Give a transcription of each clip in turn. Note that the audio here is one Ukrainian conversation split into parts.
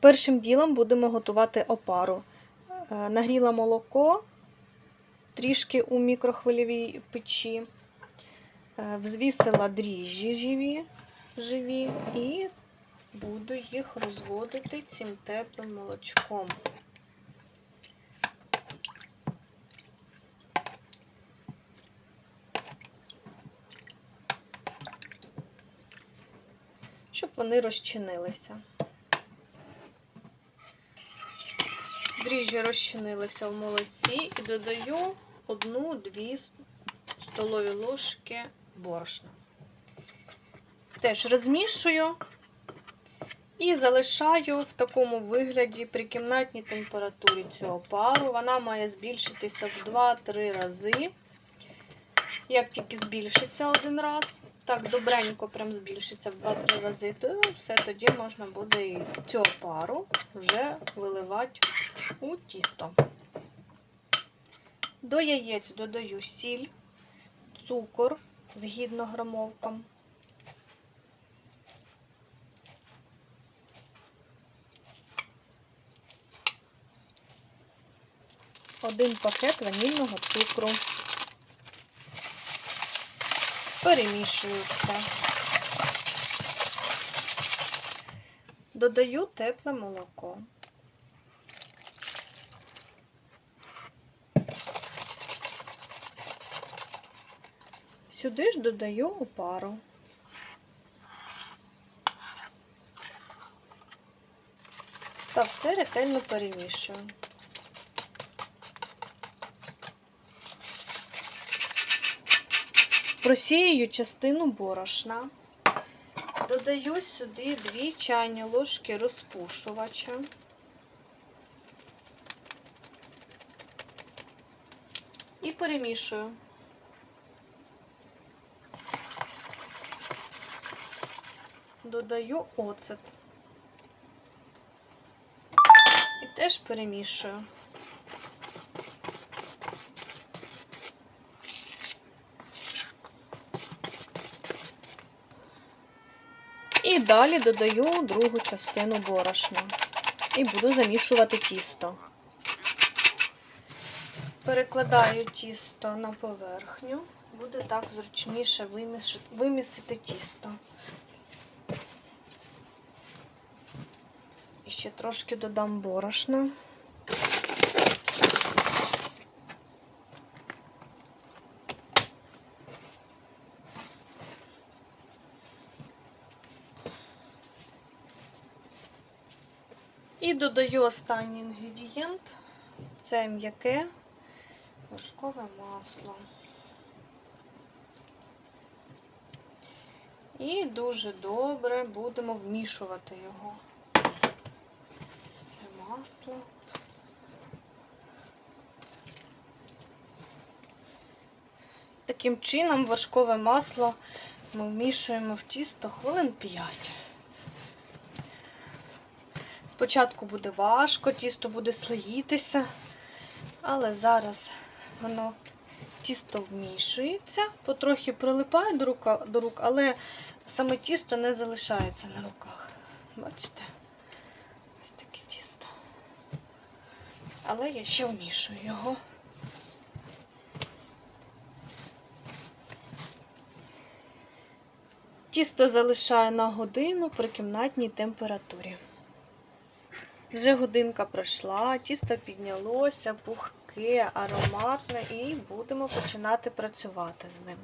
Першим ділом будемо готувати опару. Е, Нагріла молоко трішки у мікрохвильовій печі, е, взвісила дріжджі живі, живі і буду їх розводити цим теплим молочком. Щоб вони розчинилися. Дріжджі розчинилися в молоці і додаю одну-дві столові ложки борошна. Теж розмішую і залишаю в такому вигляді при кімнатній температурі цю опару. Вона має збільшитися в 2-3 рази. Як тільки збільшиться один раз, так добренько прям збільшиться в 2-3 рази, то все тоді можна буде і цю опару вже виливати у тісто. До яєць додаю сіль, цукор згідно грамовкам. Один пакет ванільного цукру. Перемішую все. Додаю тепле молоко. Сюди ж додаю опару. Та все ретельно перемішую. Просіюю частину борошна. Додаю сюди 2 чайні ложки розпушувача. І перемішую. Додаю оцет. І теж перемішую. І далі додаю другу частину борошна. І буду замішувати тісто. Перекладаю тісто на поверхню. Буде так зручніше вимісити тісто. І ще трошки додам борошна. І додаю останній інгредієнт. Це м'яке вершкове масло. І дуже добре будемо вмішувати його. Це масло. Таким чином вершкове масло ми вмішуємо в тісто хвилин 5. Спочатку буде важко, тісто буде слоїтися, але зараз воно тісто вмішується, потрохи прилипає до, рука, до рук, але саме тісто не залишається на руках. Бачите? Ось таке тісто. Але я ще вмішую його. Тісто залишаю на годину при кімнатній температурі. Вже годинка пройшла, тісто піднялося, пухке, ароматне, і будемо починати працювати з ним.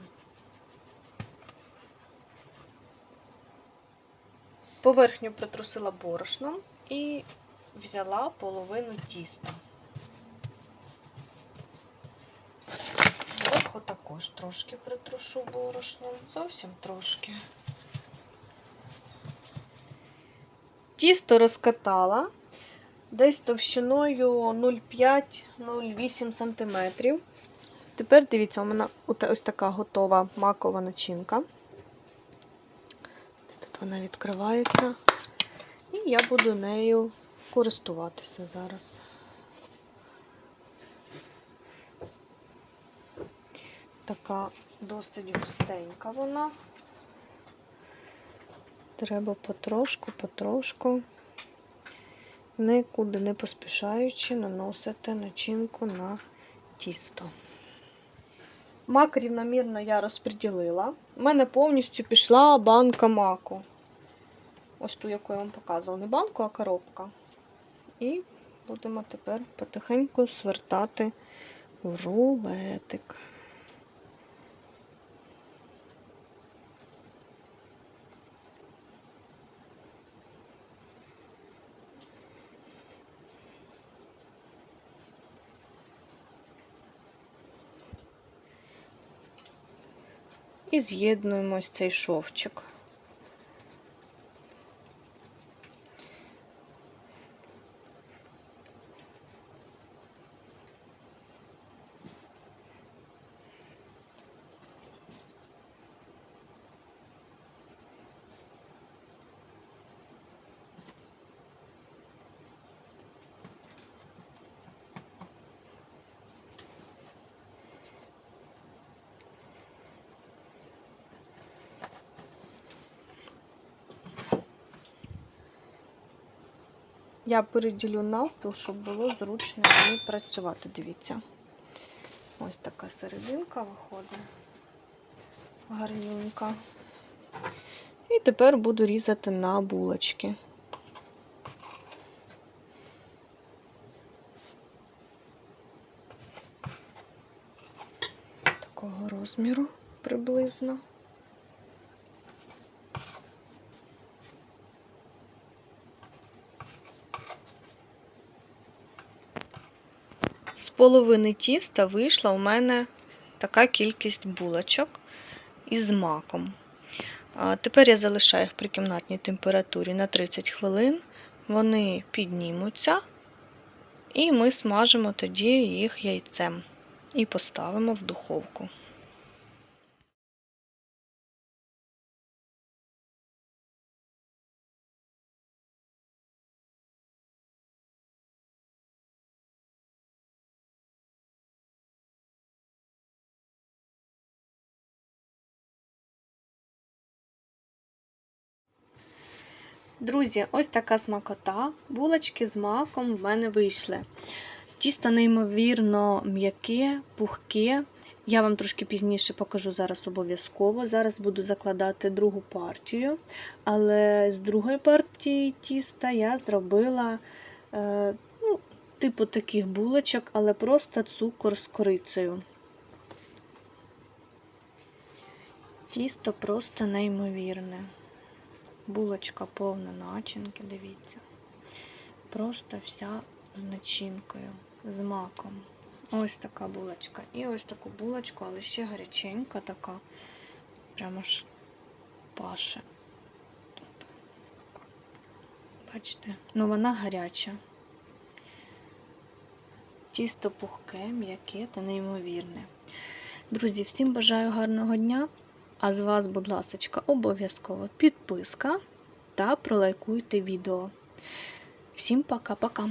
Поверхню притрусила борошном і взяла половину тіста. Зверху також трошки притрушу борошном, зовсім трошки. Тісто розкатала десь товщиною 0,5-0,8 см. Тепер дивіться, у мене ось така готова макова начинка. Тут вона відкривається. І я буду нею користуватися зараз. Така досить густенька вона. Треба потрошку, потрошку. Нікуди не поспішаючи наносити начинку на тісто. Мак рівномірно я розподілила. У мене повністю пішла банка маку. Ось ту, яку я вам показувала. Не банку, а коробка. І будемо тепер потихеньку свертати в рулетик. І з'єднуємо ось цей шовчик. Я переділю навпіл, щоб було зручно мені працювати. Дивіться. Ось така серединка виходить. Гарнюнька. І тепер буду різати на булочки. З такого розміру приблизно. З половини тіста вийшла у мене така кількість булочок із маком. Тепер я залишаю їх при кімнатній температурі на 30 хвилин. Вони піднімуться, і ми смажимо тоді їх яйцем і поставимо в духовку. Друзі, ось така смакота. Булочки з маком в мене вийшли. Тісто неймовірно м'яке, пухке. Я вам трошки пізніше покажу зараз обов'язково. Зараз буду закладати другу партію. Але з другої партії тіста я зробила е, ну, типу таких булочок, але просто цукор з корицею. Тісто просто неймовірне. Булочка повна начинки, дивіться. Просто вся з начинкою, з маком. Ось така булочка. І ось таку булочку, але ще гаряченька така. Прямо ж паше. Бачите? Ну вона гаряча. Тісто пухке, м'яке та неймовірне. Друзі, всім бажаю гарного дня! А з вас, будь ласка, обов'язково підписка та пролайкуйте відео. Всім пока-пока!